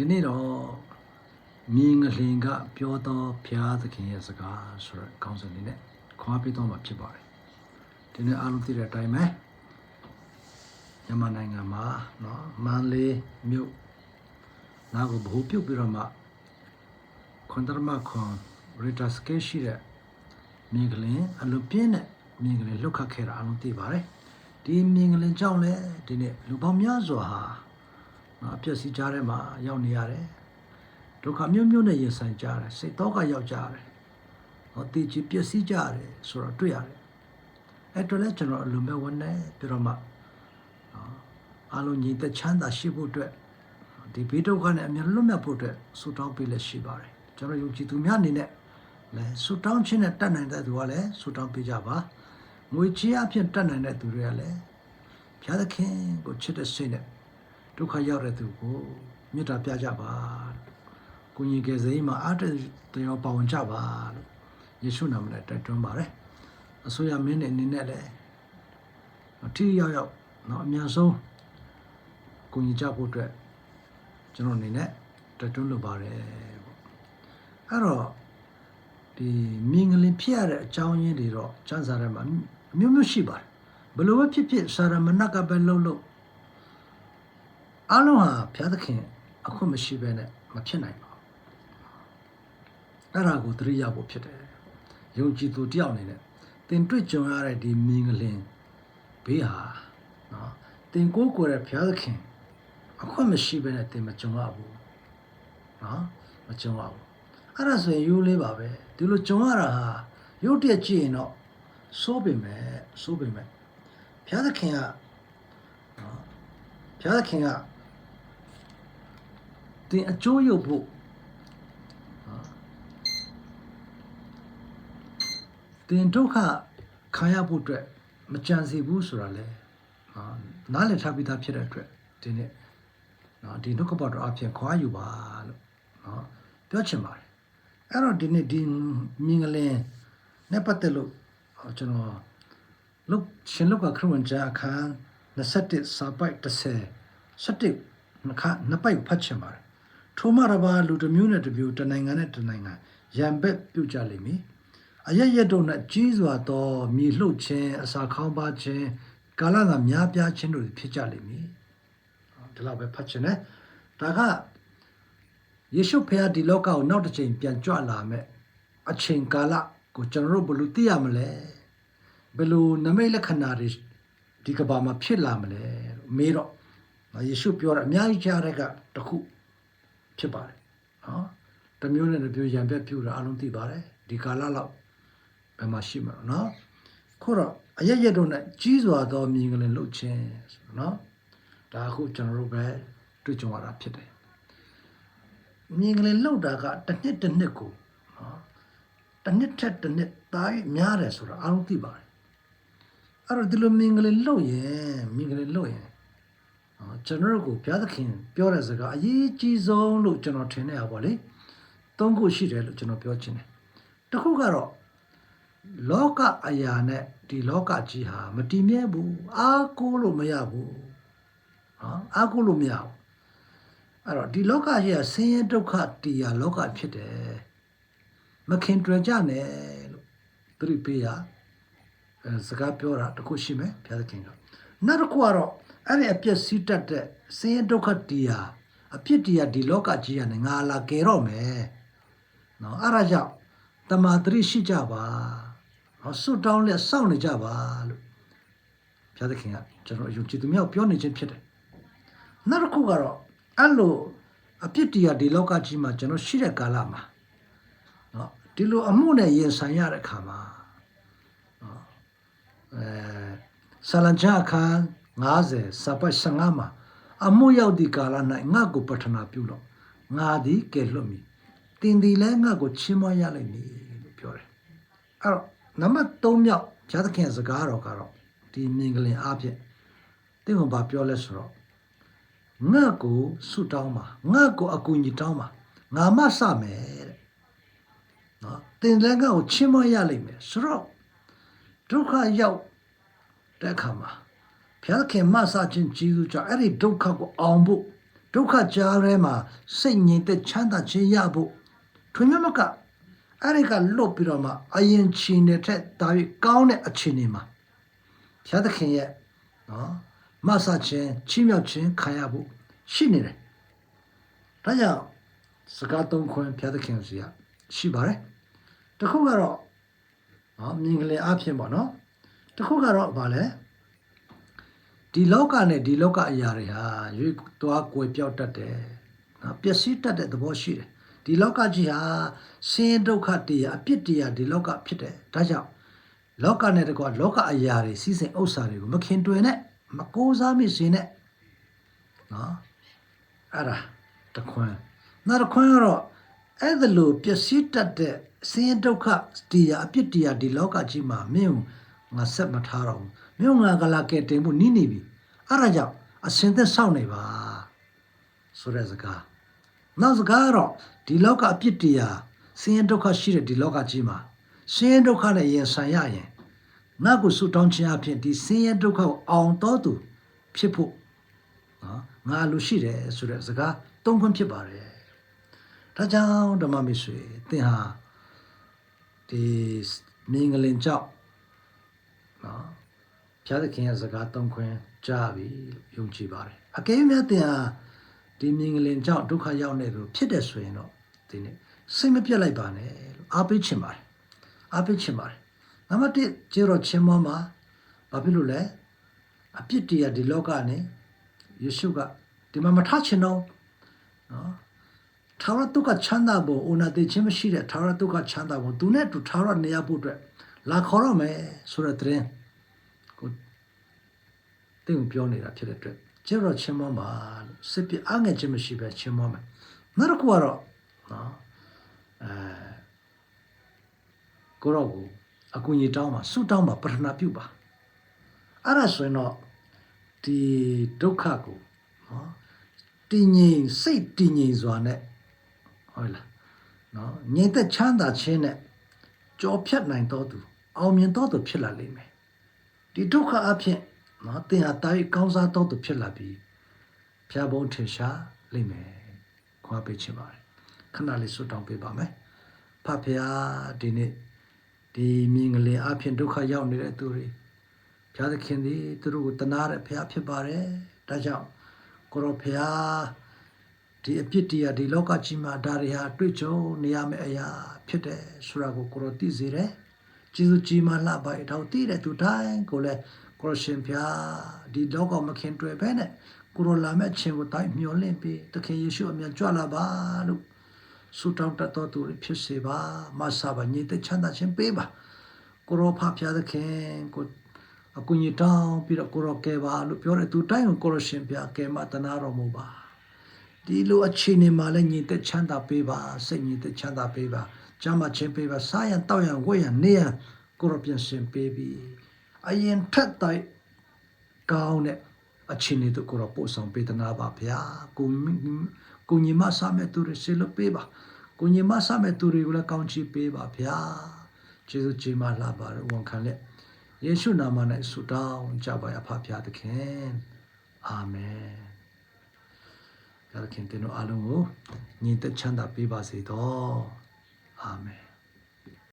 ဒီနေ့တော့မြင်းငလင်ကပြောတော့ဖျားသခင်ရဲ့စကားဆိုတော့ကောင်းစင်လေးနဲ့ခွာပေးတော့မှာဖြစ်ပါတယ်ဒီနေ့အားလုံးသိတဲ့အတိုင်းပဲမြန်မာနိုင်ငံမှာเนาะမန္တလေးမြို့နာကိုဘ ਹੁ ပြုတ်ပြီးတော့မှခွန်တရမခွန်ရီတာစကေရှိတဲ့မြင်းကလင်အလွန်ပြင်းတဲ့မြင်းကလင်လှုပ်ခတ်ခဲ့တာအားလုံးသိပါတယ်ဒီမြင်းကလင်ကြောင့်လဲဒီနေ့လူပေါင်းများစွာဟာ နော် အပြည့်စည်ကြားထဲမှာရောက်နေရတယ်ဒုက္ခမျိုးမျိုးနဲ့ရင်ဆိုင်ကြရတယ်စိတ်တော့ကရောက်ကြရတယ်ဟောတည်ကြည်ပျက်စီးကြရတယ်ဆိုတော့တွေ့ရတယ်အဲ့တော့လည်းကျွန်တော်အလုံးမဲ့ဝန်နဲ့ပြီးတော့မှနော်အလုံးညီသက်ချမ်းသာရှိဖို့အတွက်ဒီဘေးဒုက္ခနဲ့အမြဲလွတ်မြောက်ဖို့အတွက်ဆုတောင်းပေးလက်ရှိပါတယ်ကျွန်တော်ယုံကြည်သူများအနေနဲ့လဲဆုတောင်းခြင်းနဲ့တတ်နိုင်တဲ့သူကလည်းဆုတောင်းပေးကြပါငွေချေးအဖြစ်တတ်နိုင်တဲ့သူတွေကလည်းဘုရားသခင်ကိုချစ်တဲ့စိတ်နဲ့ ဒုက္ခရောက်တဲ့သူကိုမေတ္တာပြကြပါကိုကြီးကယ်ဆယ်ရေးမှာအားတက်တရားပါဝင်ကြပါလို့ယေရှုနာမနဲ့တိုက်တွန်းပါတယ်အစိုးရမင်းနဲ့အနေနဲ့လည်းထိရောက်ရောက်နော်အများဆုံးကိုကြီးကြဖို့အတွက်ကျွန်တော်အနေနဲ့တိုက်တွန်းလုပ်ပါတယ်ပေါ့အဲ့တော့ဒီမင်းကလေးဖြစ်ရတဲ့အကြောင်းရင်းတွေတော့စံစာထဲမှာအမျိုးမျိုးရှိပါတယ်ဘယ်လိုပဲဖြစ်ဖြစ်စာရမဏတ်ကပဲလှုပ်လှုပ် အားလုံးဟာဘုရားသခင်အခွင့်မရှိဘဲနဲ့မဖြစ်နိုင်ပါဘူးအဲ့ဒါကိုသတိရဖို့ဖြစ်တယ်ယုံကြည်သူတယောက်အနေနဲ့သင်တွေ့ကြုံရတဲ့ဒီမြင်ကလင်ဘေးဟာနော်သင်ကိုးကွယ်တဲ့ဘုရားသခင်အခွင့်မရှိဘဲနဲ့သင်မကြုံရဘူးနော်မကြုံရဘူးအဲ့ဒါဆိုရင်ရိုးလေးပါပဲဒီလိုကြုံရတာဟာရုပ်တရက်ကြည့်ရင်တော့စိုးပင်မဲ့စိုးပင်မဲ့ဘုရားသခင်ကနော်ဘုရားသခင်က တင်အကျိုးရုပ်ဖို့ဟာတင်ဒုက္ခခံရဖို့အတွက်မကြံစီဘူးဆိုတာလေဟာနားလည်ထားပြီးသားဖြစ်တဲ့အတွက်ဒီနေ့နော်ဒီဒုက္ခပတ်တော်အဖြစ်ခွာယူပါလို့နော်ပြောချင်ပါတယ်အဲ့တော့ဒီနေ့ဒီမြင်ကလေးနဲ့ပတ်သက်လို့ဟောကျွန်တော်လုတ်ရှင်လုတ်ကခရစ်ဝင်ကျမ်းအခန်း27စာပိုက်30 17နှစ်ခါနှစ်ပိုက်ကိုဖတ်ချင်ပါတယ် ထိုမှတပါလူတစ်မျိုးနဲ့တစ်မျိုးတစ်နိုင်ငံနဲ့တစ်နိုင်ငံရံဘက်ပြုတ်ကြလိမ့်မည်အရရက်တို့နဲ့ကြီးစွာသောမြေလှုပ်ခြင်းအစာခေါင်းပါခြင်းကာလကများပြားခြင်းတို့ဖြစ်ကြလိမ့်မည်ဒီလောက်ပဲဖတ်ချင်တယ်ဒါကယေရှုဖခင်ဒီလောကကိုနောက်တစ်ချိန်ပြန်ကြွလာမယ်အချိန်ကာလကိုကျွန်တော်တို့ဘယ်လိုသိရမလဲဘယ်လိုနမိတ်လက္ခဏာတွေဒီကဘာမှာဖြစ်လာမလဲလို့မေးတော့ယေရှုပြောတာအများကြီးကြားတဲ့ကတစ်ခု ဖြစ်ပါတယ်နော်တစ်မျိုးနဲ့တစ်မျိုးရံပြက်ပြူတာအလုံးသိပါတယ်ဒီကာလလောက်ဘယ်မှာရှိမှာလဲနော်ခုတော့အရရက်တို့နဲ့ကြီးစွာသောမြင်ကလေးလှုပ်ခြင်းဆိုတော့နော်ဒါအခုကျွန်တော်တို့ပဲတွေ့ကြုံရတာဖြစ်တယ်မြင်ကလေးလှုပ်တာကတစ်နှစ်တစ်နှစ်ကိုနော်တစ်နှစ်ထက်တစ်နှစ်သားများတယ်ဆိုတာအလုံးသိပါတယ်အဲ့တော့ဒီလိုမြင်ကလေးလှုပ်ရင်မြင်ကလေးလှုပ်ရင်နော် ကျွန်တော်တို့ကိုဘုရားသခင်ပြောတဲ့စကားအရေးကြီးဆုံးလို့ကျွန်တော်ထင်တဲ့အပေါ့လေသုံးခုရှိတယ်လို့ကျွန်တော်ပြောချင်တယ်တစ်ခုကတော့လောကအရာနဲ့ဒီလောကကြီးဟာမတည်မြဲဘူးအားကိုးလို့မရဘူးနော်အားကိုးလို့မရဘူးအဲ့တော့ဒီလောကကြီးကဆင်းရဲဒုက္ခတရားလောကဖြစ်တယ်မခင်တွယ်ကြနဲ့လို့သတိပေးရအဲစကားပြောတာတစ်ခုရှိမယ်ဘုရားသခင်ကနောက်တစ်ခုကတော့ အဲ့ဒီအပြစ်စီးတတ်တဲ့ဆင်းရဲဒုက္ခတရားအပြစ်တရားဒီလောကကြီးကနေငါလာကယ်တော့မယ်နော်အဲ့ဒါကြောင့်တမာတရိရှိကြပါဟောဆွတောင်းလက်စောင့်နေကြပါလို့ဘုရားသခင်ကကျွန်တော်အယုံကြည်သူများကိုပြောနေခြင်းဖြစ်တယ်နောက်တစ်ခုကတော့အဲ့လိုအပြစ်တရားဒီလောကကြီးမှာကျွန်တော်ရှိတဲ့ကာလမှာနော်ဒီလိုအမှုနဲ့ရင်ဆိုင်ရတဲ့အခါမှာနော်အဲဆလန်ချအခန်း 90စပတ်15မှာအမှုရောက်ဒီကာလ၌ငါ့ကိုပထနာပြုလို့ငါသည်ကဲလွတ်မည်တင်ဒီလဲငါ့ကိုချီးမွမ်းရလိမ့်မည်လို့ပြောတယ်အဲ့တော့နံပါတ်3မြောက်ဘုရားသခင်စကားတော်ကတော့ဒီမြင်ကလင်အားဖြင့်တင်းကဘာပြောလဲဆိုတော့ငါ့ကိုဆုတောင်းပါငါ့ကိုအကူအညီတောင်းပါငါမဆမယ်တဲ့နော်တင်လဲငါ့ကိုချီးမွမ်းရလိမ့်မယ်ဆိုတော့ဒုက္ခရောက်တဲ့အခါမှာ ဘုရားခင်မဆခြင်းကြီးစုကြောင့်အဲ့ဒီဒုက္ခကိုအောင်ဖို့ဒုက္ခကြားထဲမှာစိတ်ငြိမ်သက်ချမ်းသာခြင်းရဖို့ထွေမြတ်မကအဲ့ဒီကလွတ်ပြီးတော့မှအရင်ချီနေတဲ့ဒါပြီးကောင်းတဲ့အခြေအနေမှာဘုရားသခင်ရဲ့နော်မဆာခြင်းချီးမြှောက်ခြင်းခံရဖို့ရှိနေတယ်ဒါကြောင့်စကားသုံးခွင့်ဘုရားသခင်စီကရှိပါတယ်တစ်ခုကတော့နော်မြင်ကလေးအဖြစ်ပေါ့နော်တစ်ခုကတော့ဗာလဲ ဒီလောကနဲ့ဒီလောကအရာတွေဟာရွေးသွားကွယ်ပြောက်တတ်တယ်နော်ပျက်စီးတတ်တဲ့သဘောရှိတယ်ဒီလောကကြီးဟာဆင်းရဲဒုက္ခတရားအပြစ်တရားဒီလောကဖြစ်တယ်ဒါကြောင့်လောကနဲ့တကွာလောကအရာတွေစီးစိမ်ဥစ္စာတွေကိုမခင်တွယ်နဲ့မကိုးစားမိစေနဲ့နော်အဲ့ဒါတခွန်းနောက်တစ်ခွန်းကတော့အဲ့ဒါလိုပျက်စီးတတ်တဲ့ဆင်းရဲဒုက္ခတရားအပြစ်တရားဒီလောကကြီးမှာမင်း ငါဆက်မထားတော့ဘူးမင်းငါကလာကဲတင်ဖို့နီးနေပြီအဲ့ဒါကြောင့်အစင်သက်စောင့်နေပါဆိုတဲ့စကားနောက်စကားကတော့ဒီလောကအပြစ်တရားဆင်းရဲဒုက္ခရှိတဲ့ဒီလောကကြီးမှာဆင်းရဲဒုက္ခနဲ့ရင်ဆိုင်ရရင်ငါ့ကိုဆူတောင်းခြင်းအဖြစ်ဒီဆင်းရဲဒုက္ခကိုအောင်တော်သူဖြစ်ဖို့နော်ငါလူရှိတယ်ဆိုတဲ့စကားသုံးခွင့်ဖြစ်ပါတယ်ဒါကြောင့်ဓမ္မမိတ်ဆွေသင်ဟာဒီမင်္ဂလင်ကြောင့် နော်ဘုရားသခင်ရဲ့စကားသုံးခွင့်ကြားပြီယုံကြည်ပါတယ်အကယ်၍များသင်ဟာဒီမင်္ဂလင်ကြောင့်ဒုက္ခရောက်နေလို့ဖြစ်တယ်ဆိုရင်တော့ဒီနေ့စိတ်မပြတ်လိုက်ပါနဲ့လို့အားပေးချင်ပါတယ်အားပေးချင်ပါတယ်နံပါတ်1ကျေတော့ချင်းမောမှာဘာဖြစ်လို့လဲအပြစ်တရားဒီလောကနဲ့ယေရှုကဒီမှာမထချင်တော့နော်ထာဝရတုကချမ်းသာဖို့အိုနာတိချင်းမရှိတဲ့ထာဝရတုကချမ်းသာဖို့သူနဲ့တူထာဝရနေရဖို့အတွက် လာခေါ်ရမယ်ဆိုတဲ့တဲ့ကိုတင်ပြောနေတာဖြစ်တဲ့အတွက်ကျေတော့ချင်းမောမှာစစ်ပြအငဲ့ချင်းမရှိပဲချင်းမောမယ်နောက်တစ်ခုကတော့နော်အဲကိုရောကိုအကူကြီးတောင်းပါဆုတောင်းပါပထနာပြုပါအဲ့ဒါဆိုရင်တော့ဒီဒုက္ခကိုနော်တည်ငြိမ်စိတ်တည်ငြိမ်စွာနဲ့ဟုတ်လားနော်ငြိမ်သက်ချမ်းသာခြင်းနဲ့ကြော်ဖြတ်နိုင်တော်သူ အောင်မြင်တော်သူဖြစ်လာလိမ့်မယ်ဒီဒုက္ခအဖြစ်နော်သင်ဟာတာရီကောင်းစားတော်သူဖြစ်လာပြီးဖျားဘုံထင်ရှားလိမ့်မယ်ခွာပေးချင်ပါတယ်ခဏလေးဆွတောင်းပေးပါမယ်ဖဖျားဒီနေ့ဒီမြင်ကလေးအဖြစ်ဒုက္ခရောက်နေတဲ့သူတွေဖျားသခင်သည်သူတို့ကိုတနာတဲ့ဖျားဖြစ်ပါတယ်ဒါကြောင့်ကိုရောဖျားဒီအပြစ်တရားဒီလောကကြီးမှာဒါတွေဟာတွေ့ကြုံနေရမယ့်အရာဖြစ်တယ်ဆိုတာကိုကိုရောသိစေတယ် ကျေးဇူးကြီးမှလှပါတော့တည်တဲ့သူတိုင်းကိုလည်းကိုရရှင်ဖျားဒီလောကမခင်တွေ့ပဲနဲ့ကိုရောလာမဲ့ခြင်းကိုတိုင်းမျှော်လင့်ပြီးသခင်ယေရှုအမြန်ကြွလာပါလို့ဆုတောင်းတတ်တော်သူတွေဖြစ်စေပါမဆာပါညီတဲ့ချမ်းသာခြင်းပေးပါကိုရောဖဖျားသခင်ကိုအကူကြီးတောင်းပြီးတော့ကိုရောကဲပါလို့ပြောတဲ့သူတိုင်းကိုကိုရရှင်ဖျားကဲမတနာတော်မူပါ ဒီလိုအခြေအနေမှာလည်းညီတဲ့ချမ်းသာပေးပါစိတ်ညီတဲ့ချမ်းသာပေးပါကျမ်းမာခြင်းပေးပါစားရန်တောက်ရန်ဝတ်ရန်နေရန်ကိုရောပြင်ဆင်ပေးပြီးအရင်ထက်တိုင်းကောင်းတဲ့အခြေအနေတို့ကိုရောပို့ဆောင်ပေးတနာပါဗျာကိုကိုညီမဆမဲ့သူတွေဆေလို့ပေးပါကိုညီမဆမဲ့သူတွေကိုလည်းကောင်းချီးပေးပါဗျာကျေးဇူးကြီးမလာပါရဝန်ခံလက်ယေရှုနာမ၌ဆုတောင်းကြပါရဖဖျားသခင်အာမင်ဘု ရားခင်တင်တို့အားလုံးကိုညီသက်ချမ်းသာပေးပါစေတော့အာမင်